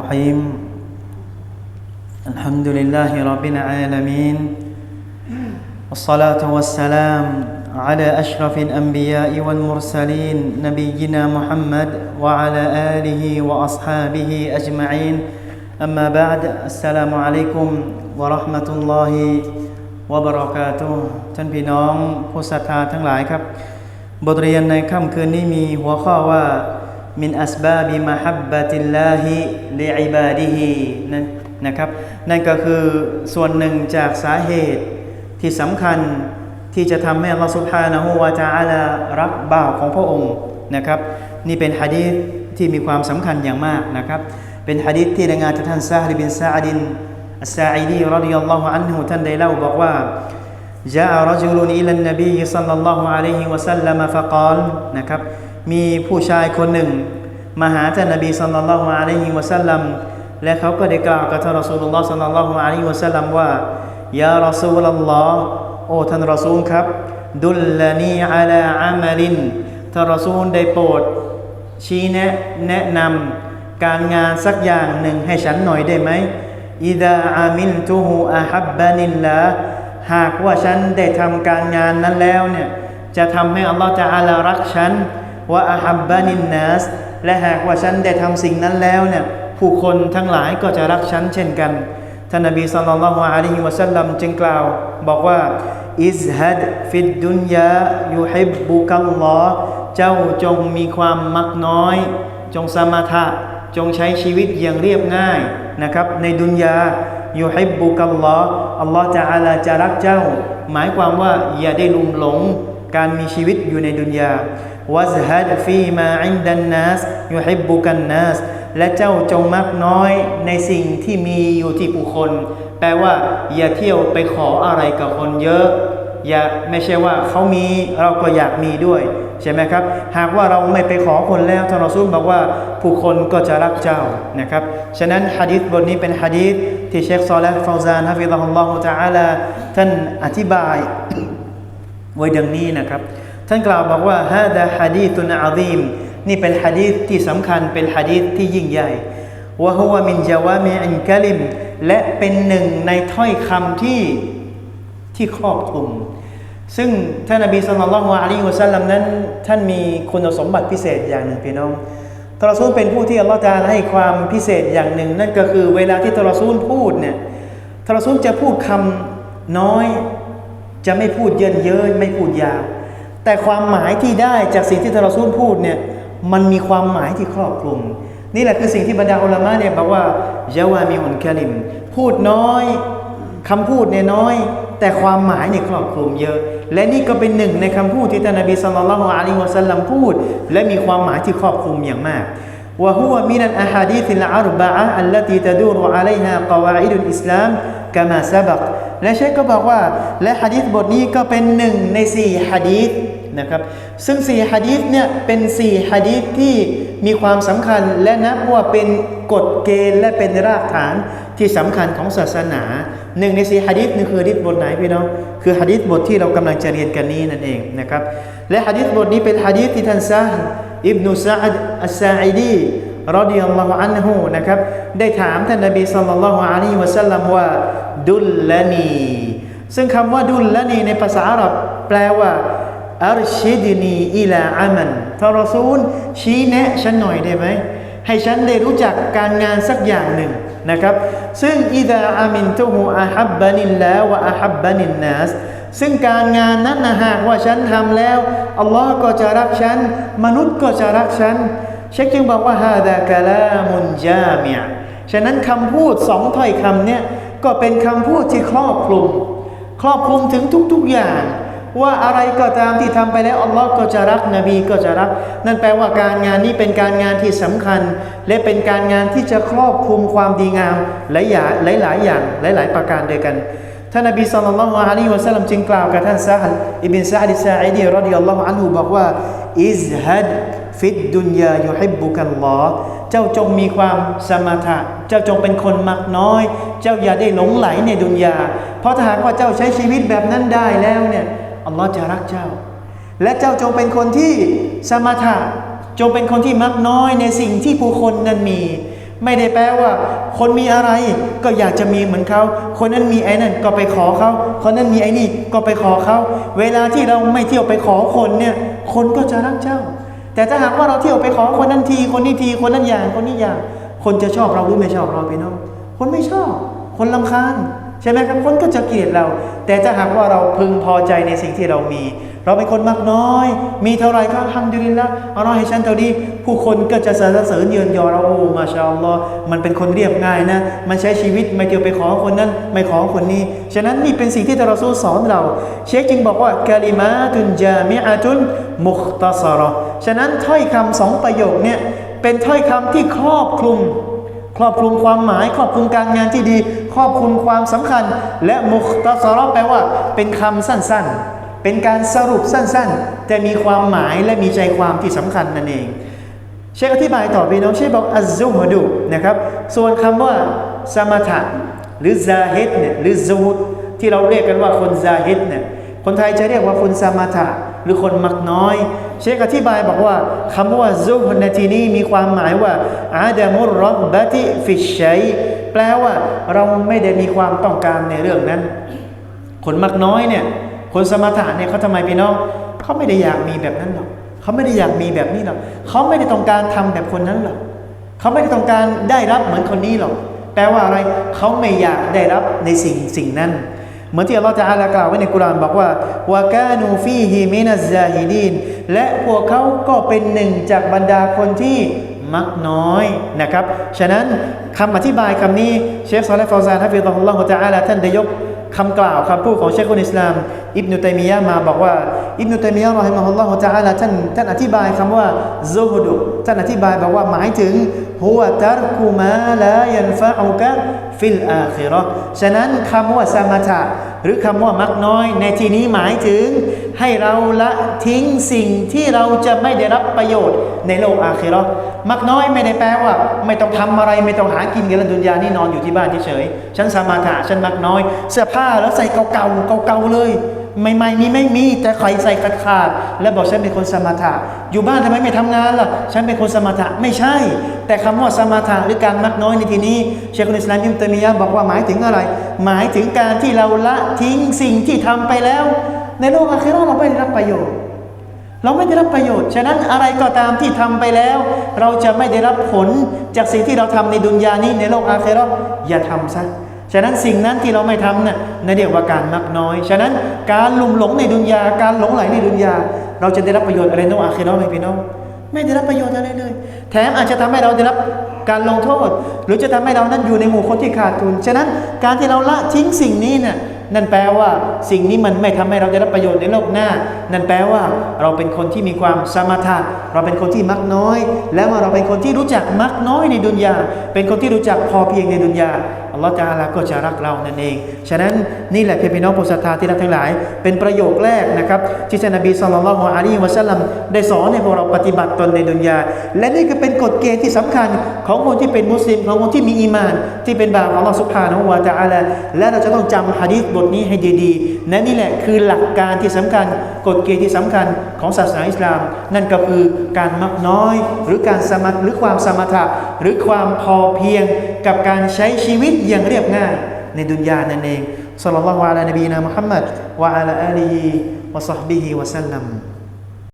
الرحيم الحمد لله رب العالمين والصلاة والسلام على أشرف الأنبياء والمرسلين نبينا محمد وعلى آله وأصحابه أجمعين أما بعد السلام عليكم ورحمة الله وبركاته ท่านพี่น้องผู้ศรัทธาทั้งหลายครับ บทเรียนในค่ำคืนนี้มีหัวข้อว่า มินอัสบาบิมะฮับบะติลลาฮิลิอิบาดิฮินั่นนะครับ นั่นก็คือส่วนหนึ่งจากสาเหตุที่สำคัญที่จะทำให้อัลลอฮฺสุบฮานะฮูวาจาอาลารักบ่าวของพระองค์นะครับ นี่เป็นฮะดีษที่มีความสำคัญอย่างมากนะครับ เป็นฮะดีษที่รายงานจากท่านซาฮลิบินซาอดินอัสซาอิดีรดิยัลลอฮุอันฮุท่านได้เล่าบอกว่า جاء رجل إلى النبي صلى الله عليه وسلم فقال นะครับ มีผู้ชายคนหนึ่ง มาหาท่านนบีสัลลัลลอฮุอะลัยฮิวะสัลลัมและเขาก็ได้กล่าวกับท่านรอซูลุลลอฮ์สัลลัลลอฮุอะลัยฮิวะสัลลัมว่ายารอซูลัลลอฮ์โอ้ท่านรอซูลครับ ดุลลานีอาลาอามัลินท่านรอซูลได้โปรดชี้แนะแนะนำการงานสักอย่างหนึ่งให้ฉันหน่อยได้ไหมอิดาอามิลตุฮูอาฮับบานิลลาหากว่าฉันได้ทำการงานนั้นแล้วเนี่ยจะทำให้อัลลอฮฺจะอาลารักฉัน ว่าอาฮับบานินนัสและหากว่าฉันได้ทำสิ่งนั้นแล้วเนี่ยผู้คนทั้งหลายก็จะรักฉันเช่นกันท่านนบีสัลลัลลอฮุอะลัยฮิวะสัลลัมจึงกล่าวบอกว่าอิซฮัดฟิดดุนยายุฮิบบุกัลลอเจ้าจงมีความมักน้อย จงสมถะจงใช้ชีวิตอย่างเรียบง่ายนะครับ ในดุนยายูฮิบบุกัลลออัลลอฮ์จะอาลาจะรักเจ้า หมายความว่าอย่าได้ลุ่มหลงการมีชีวิตอยู่ในดุนยา วัซฮัดฟีมาอินดันนัสยูฮิบบุกันนัสและเจ้าจงมักน้อยในสิ่งที่มีอยู่ที่ผู้คน แปลว่าอย่าเที่ยวไปขออะไรกับคนเยอะ อย่าไม่ใช่ว่าเขามีเราก็อยากมีด้วย ใช่ไหมครับ หากว่าเราไม่ไปขอคนแล้วท่านรอซูลบอกว่าผู้คนก็จะรักเจ้านะครับ ฉะนั้นฮะดิษบทนี้เป็นฮะดิษที่เชคซอลและฟาวซานฮะฟิซะฮุลลอฮุตะอาลาท่านอธิบายไว้ดังนี้นะครับ ท่านกล่าวบอกว่าฮาดะฮะดีตุนอาซีมนี่เป็นฮะดีษที่สำคัญเป็นฮะดีษที่ยิ่งใหญ่วะฮุวะมินจาวามิอันกะลิม และเป็นหนึ่งในถ้อยคำที่ที่ครอบคลุม ซึ่งท่านนบีสุลต่านละฮ์อะลัยฮิวะสัลลัมนั้น ท่านมีคุณสมบัติพิเศษอย่างหนึ่งพี่น้องทรซูลเป็นผู้ที่อัลลอฮฺจะให้ความพิเศษอย่างหนึ่ง นั่นก็คือเวลาที่ทรซูลพูดเนี่ยทรซูลจะพูดคำน้อย จะไม่พูดเยินเย้ยไม่พูดยาว แต่ความหมายที่ได้จากสิ่งที่ทรซูลพูดเนี่ยมันมีความหมายที่ครอบคลุม นี่แหละคือสิ่งที่บรรดาอุลามะเนี่ยบอกว่ายาวามีอุนคาลิม พูดน้อยคำพูดเนี่ยน้อย แต่ความหมายเนี่ยครอบคลุมเยอะ และนี่ก็เป็นหนึ่งในคำพูดที่ท่านนบีสุลต่านละฮ์อะลัยฮิวะสัลลัมพูด และมีความหมายที่ครอบคลุมอย่างมาก وهو من الأحاديث الأربعة التي تدور عليها قواعد الإسلام كما سبق และเชคก็บอกว่าและฮะดีษบทนี้ก็เป็นหนึ่งในสี่ฮะดีษนะครับซึ่งสี่ฮะดีษเนี่ยเป็นสี่ฮะดีษที่มีความสำคัญและนับว่าเป็นกฎเกณฑ์และเป็นรากฐานที่สำคัญของศาสนาหนึ่งในสี่ฮะดีษนี่คือฮะดีษบทไหนพี่น้องคือฮะดีษบทที่เรากำลังจะเรียนกันนี้นั่นเองนะครับและฮะดีษบทนี้เป็นฮะดีษที่ท่านซาอิบนุซาดอัสซาอิดี รอดิยัลลอฮุอันฮูนะครับ ได้ถามท่านนบีสัลลัลลอฮุอะลัยฮิวะสัลลัมว่า ดุลลานี ซึ่งคำว่าดุลลานีในภาษาอาหรับแปลว่าอัรชิดนีอิลาอามันทารซูล ชี้แนะฉันหน่อยได้ไหม ให้ฉันได้รู้จักการงานสักอย่างหนึ่งนะครับ ซึ่งอิดาอามินตุฮูอาฮับบานิลลาวะอาฮับบานินนัสซึ่งการงานนั้นนะหากว่าฉันทำแล้ว อัลลอฮ์ก็จะรักฉัน มนุษย์ก็จะรักฉัน เชคจึงบอกว่าฮาดากะลามุนจามียฉะนั้นคำพูดสองถ้อยคำเนี่ยก็เป็นคำพูดที่ครอบคลุม ครอบคลุมถึงทุก ๆอย่าง ว่าอะไรก็ตามที่ทำไปแล้วอัลลอฮ์ก็จะรักนบีก็จะรัก นั่นแปลว่าการงานนี้เป็นการงานที่สำคัญ และเป็นการงานที่จะครอบคลุมความดีงามหลายอย่างหลายๆอย่างหลาย ๆ ประการด้วยกันท่านนบีสัลลัลลอฮุอะลัยฮิวะสัลลัมจึงกล่าวกับท่านซาฮัลอิบินซาดิซาอิดีรอดิยัลลอฮุอันฮุบอกว่าอิซฮัด ฟิดดุนยาอยุฮิบบุกัลลอเจ้าจงมีความสมถะ เจ้าจงเป็นคนมักน้อย เจ้าอย่าได้หลงไหลในดุนยา เพราะถ้าหากว่าเจ้าใช้ชีวิตแบบนั้นได้แล้วเนี่ยอัลลอฮ์จะรักเจ้า และเจ้าจงเป็นคนที่สมถะ จงเป็นคนที่มักน้อยในสิ่งที่ผู้คนนั้นมี ไม่ได้แปลว่า คนมีอะไรก็อยากจะมีเหมือนเขา คนนั้นมีไอ้นั่นก็ไปขอเขา คนนั้นมีไอ้นี่ก็ไปขอเขา เวลาที่เราไม่เที่ยวไปขอคนเนี่ย คนก็จะรักเจ้า แต่ถ้าหากว่าเราเที่ยวไปขอคนนั้นที คนนี้ที คนนั้นอย่าง คนนี้อย่าง คนจะชอบเราหรือไม่ชอบเราพี่น้อง คนไม่ชอบ คนลำคาญใช่ไหมครับ คนก็จะเกลียดเรา แต่ถ้าหากว่าเราพึงพอใจในสิ่งที่เรามี เราเป็นคนมักน้อย มีเท่าไรก็ฮัมดุลิลละอัลลอฮ์ให้ฉันเท่านี้ ผู้คนก็จะสรรเสริญเยือนยอเราโอ้มาชาอัลลอฮ์มันเป็นคนเรียบง่ายนะ มันใช้ชีวิตไม่เที่ยวไปขอคนนั้น ไม่ขอคนนี้ ฉะนั้นนี่เป็นสิ่งที่เราสู้สอนเรา เชคจึงบอกว่ากาลิมาตุนจามิอะตุนมุคตสรอ ฉะนั้นถ้อยคำสองประโยคเนี่ยเป็นถ้อยคำที่ครอบคลุม ครอบคลุมความหมาย ครอบคลุมการงานที่ดี ครอบคลุมความสำคัญ และมุคตสรอแปลว่า เป็นคำสั้นๆ เป็นการสรุปสั้นๆ แต่มีความหมายและมีใจความที่สำคัญนั่นเอง เชคอธิบายต่อไปน้องเชคบอกอัซุฮดุนะครับ ส่วนคำว่าสมถะหรือซาฮิดเนี่ยหรือซูดที่เราเรียกกันว่าคนซาฮิดเนี่ยคนไทยจะเรียกว่าคนสมถะ หรือคนมักน้อย เชคอธิบายบอกว่าคำว่าซูฮในที่นี้มีความหมายว่าอาดามุรรบะติฟิชัยแปลว่าเราไม่ได้มีความต้องการในเรื่องนั้น คนมักน้อยเนี่ยคนสมถะเนี่ยเขาทำไมพี่น้องเขาไม่ได้อยากมีแบบนั้นหรอกเขาไม่ได้อยากมีแบบนี้หรอกเขาไม่ได้ต้องการทำแบบคนนั้นหรอกเขาไม่ได้ต้องการได้รับเหมือนคนนี้หรอกแปลว่าอะไรเขาไม่อยากได้รับในสิ่งสิ่งนั้น เหมือนที่อัลลอฮฺจะอาลากล่าวไว้ในกุรานบอกว่าวากานูฟีฮิมินัซซาฮิดีนและพวกเขาก็เป็นหนึ่งจากบรรดาคนที่มักน้อยนะครับ ฉะนั้นคำอธิบายคำนี้เชฟซอลและฟาวซานฮะฟิฎอัลลอฮฺจะอาลาท่านได้ยก คำกล่าวคำพูดของเชคอุลอิสลาม อิบนุตัยมียะมาบอกว่า อิบนุตัยมียะรอฮิมะฮุลลอฮุตะอาลาท่านท่านอธิบายคำว่าซูฮดุท่านอธิบายบอกว่าหมายถึงฮุวะตัรกุมาลายันฟะอุกะฟิลอาคิราะฉะนั้นคำว่าสมถะหรือคำว่ามักน้อย ในที่นี้หมายถึงให้เราละทิ้งสิ่งที่เราจะไม่ได้รับประโยชน์ ในโลกอาคิเราะห์มักน้อยไม่ได้แปลว่า ไม่ต้องทำอะไรไม่ต้องหากินกันล้วดุนยานี่นอนอยู่ที่บ้านเฉยๆฉันสมถะฉันมักน้อย เสื้อผ้าแล้วใส่เก่าๆเก่าๆเลยใหม่ๆมีไม่มีแต่ใครใส่ขาดขาดแล้วบอกฉันเป็นคนสมถะอยู่บ้านทำไมไม่ทำงานล่ะ ฉันเป็นคนสมถะไม่ใช่ แต่คำว่าสมถะหรือการมักน้อยในที่นี้เชคุลอิสลามยิมเตมียะบอกว่าหมายถึงอะไร หมายถึงการที่เราละทิ้งสิ่งที่ทำไปแล้ว ในโลกอาคิเราะห์เราไม่ได้รับประโยชน์ เราไม่ได้รับประโยชน์ ฉะนั้นอะไรก็ตามที่ทำไปแล้ว เราจะไม่ได้รับผลจากสิ่งที่เราทำในดุนยานี้ในโลกอาเคิเราะห์อย่าทำซะ ฉะนั้นสิ่งนั้นที่เราไม่ทำน่ะนั่นเรียกว่าการมักน้อย ฉะนั้นการลุ่มหลงในดุนยา การหลงไหลในดุนยา เราจะได้รับประโยชน์อะไรในโลกอาเคิเราะห์ไหมพี่น้อง ไม่ได้รับประโยชน์อะไรเลย แถมอาจจะทำให้เราได้รับการลงโทษ หรือจะทำให้เรานั้นอยู่ในหมู่คนที่ขาดทุน ฉะนั้นการที่เราละทิ้งสิ่งนี้น่ะ นั่นแปลว่าสิ่งนี้มันไม่ทำให้เราได้รับประโยชน์ในโลกหน้า นั่นแปลว่าเราเป็นคนที่มีความสมถะเราเป็นคนที่มักน้อย แล้วเราเป็นคนที่รู้จักมักน้อยในดุนยา เป็นคนที่รู้จักพอเพียงในดุนยา ลอฮฺจาลาก็จะรักเรานั่นเอง ฉะนั้นนี่แหละพี่น้องผู้ศรัทธาที่รักทั้งหลาย เป็นประโยคแรกนะครับที่ท่านนบีสุลต่านละฮ์อะลัยฮิวะสัลลัมได้สอนให้พวกเราปฏิบัติตนในดุนยา และนี่ก็เป็นกฎเกณฑ์ที่สำคัญของคนที่เป็นมุสลิมของคนที่มีอีมาน ที่เป็นบ่าวของอัลลอฮฺสุบฮานะวะตาลาและเราจะต้องจำฮะดีษบทนี้ให้ดีๆและนี่แหละคือหลักการที่สำคัญ กฎเกณฑ์ที่สำคัญของศาสนาอิสลาม นั่นก็คือการมักน้อย หรือการสมัครหรือความสมถะหรือความพอเพียงกับการใช้ชีวิตอย่างเรียบง่ายในดุนยานั่นเองสัลลัลลอฮุอะลัยนบีนะมุฮัมมัดวะอะลาอาลีวะซอฮบิฮิวะสัลลัม